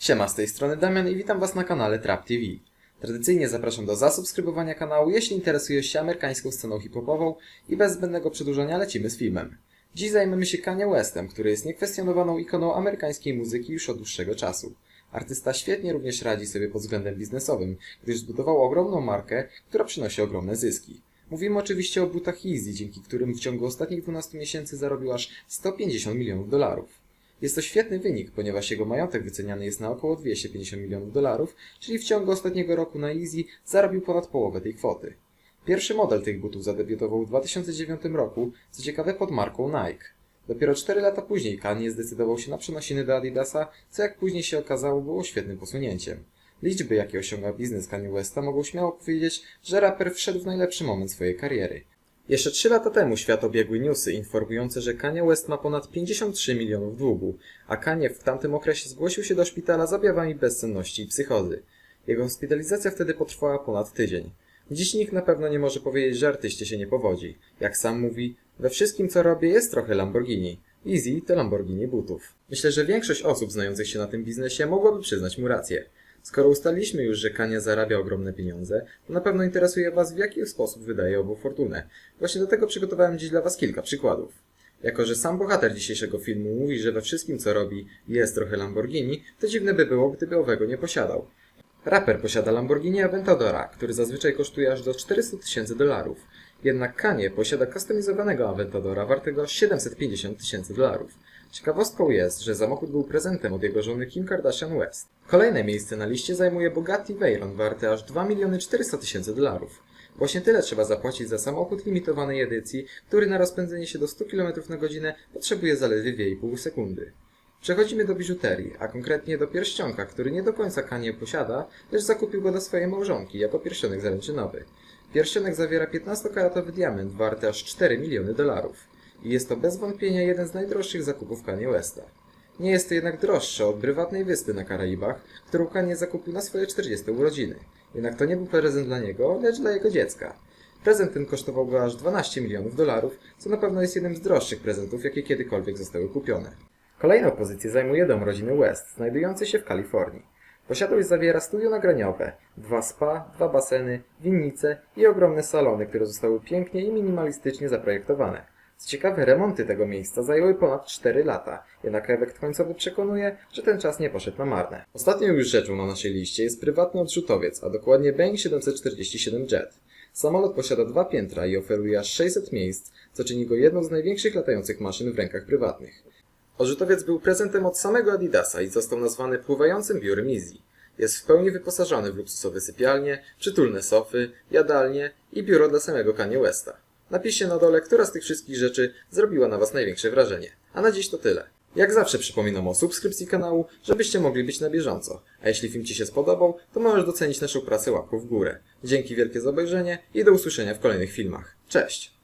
Siema, z tej strony Damian i witam Was na kanale Trap TV. Tradycyjnie zapraszam do zasubskrybowania kanału, jeśli interesujesz się amerykańską sceną hip-hopową i bez zbędnego przedłużania lecimy z filmem. Dziś zajmiemy się Kanye Westem, który jest niekwestionowaną ikoną amerykańskiej muzyki już od dłuższego czasu. Artysta świetnie również radzi sobie pod względem biznesowym, gdyż zbudował ogromną markę, która przynosi ogromne zyski. Mówimy oczywiście o butach Yeezy, dzięki którym w ciągu ostatnich 12 miesięcy zarobił aż 150 milionów dolarów. Jest to świetny wynik, ponieważ jego majątek wyceniany jest na około 250 milionów dolarów, czyli w ciągu ostatniego roku na Easy zarobił ponad połowę tej kwoty. Pierwszy model tych butów zadebiutował w 2009 roku, co ciekawe pod marką Nike. Dopiero 4 lata później Kanye zdecydował się na przenosiny do Adidasa, co jak później się okazało było świetnym posunięciem. Liczby, jakie osiąga biznes Kanye Westa mogą śmiało powiedzieć, że raper wszedł w najlepszy moment swojej kariery. Jeszcze 3 lata temu świat obiegły newsy informujące, że Kanye West ma ponad 53 milionów długu, a Kanye w tamtym okresie zgłosił się do szpitala z objawami bezsenności i psychozy. Jego hospitalizacja wtedy potrwała ponad tydzień. Dziś nikt na pewno nie może powiedzieć, że artyście się nie powodzi. Jak sam mówi, we wszystkim co robię jest trochę Lamborghini. Easy to Lamborghini butów. Myślę, że większość osób znających się na tym biznesie mogłaby przyznać mu rację. Skoro ustaliliśmy już, że Kania zarabia ogromne pieniądze, to na pewno interesuje Was, w jaki sposób wydaje obu fortunę. Właśnie do tego przygotowałem dziś dla Was kilka przykładów. Jako, że sam bohater dzisiejszego filmu mówi, że we wszystkim co robi jest trochę Lamborghini, to dziwne by było, gdyby owego nie posiadał. Raper posiada Lamborghini Aventadora, który zazwyczaj kosztuje aż do 400 tysięcy dolarów. Jednak Kanye posiada kustomizowanego Aventadora wartego 750 tysięcy dolarów. Ciekawostką jest, że samochód był prezentem od jego żony Kim Kardashian West. Kolejne miejsce na liście zajmuje Bugatti Veyron warty aż 2 miliony 400 tysięcy dolarów. Właśnie tyle trzeba zapłacić za samochód limitowanej edycji, który na rozpędzenie się do 100 km na godzinę potrzebuje zaledwie 2,5 sekundy. Przechodzimy do biżuterii, a konkretnie do pierścionka, który nie do końca Kanye posiada, lecz zakupił go dla swojej małżonki jako pierścionek zaręczynowy. Pierścionek zawiera 15-karatowy diament warty aż 4 miliony dolarów. I jest to bez wątpienia jeden z najdroższych zakupów Kanye Westa. Nie jest to jednak droższe od prywatnej wyspy na Karaibach, którą Kanye zakupił na swoje 40 urodziny. Jednak to nie był prezent dla niego, lecz dla jego dziecka. Prezent ten kosztował go aż 12 milionów dolarów, co na pewno jest jednym z droższych prezentów, jakie kiedykolwiek zostały kupione. Kolejną pozycję zajmuje dom rodziny West, znajdujący się w Kalifornii. Posiadłość zawiera studio nagraniowe, dwa spa, dwa baseny, winnice i ogromne salony, które zostały pięknie i minimalistycznie zaprojektowane. Ciekawe, remonty tego miejsca zajęły ponad 4 lata, jednak efekt końcowy przekonuje, że ten czas nie poszedł na marne. Ostatnią już rzeczą na naszej liście jest prywatny odrzutowiec, a dokładnie Boeing 747 Jet. Samolot posiada dwa piętra i oferuje aż 600 miejsc, co czyni go jedną z największych latających maszyn w rękach prywatnych. Odrzutowiec był prezentem od samego Adidasa i został nazwany pływającym biurem Easy. Jest w pełni wyposażony w luksusowe sypialnie, przytulne sofy, jadalnie i biuro dla samego Kanye Westa. Napiszcie na dole, która z tych wszystkich rzeczy zrobiła na Was największe wrażenie. A na dziś to tyle. Jak zawsze przypominam o subskrypcji kanału, żebyście mogli być na bieżąco. A jeśli film Ci się spodobał, to możesz docenić naszą pracę łapką w górę. Dzięki wielkie za obejrzenie i do usłyszenia w kolejnych filmach. Cześć!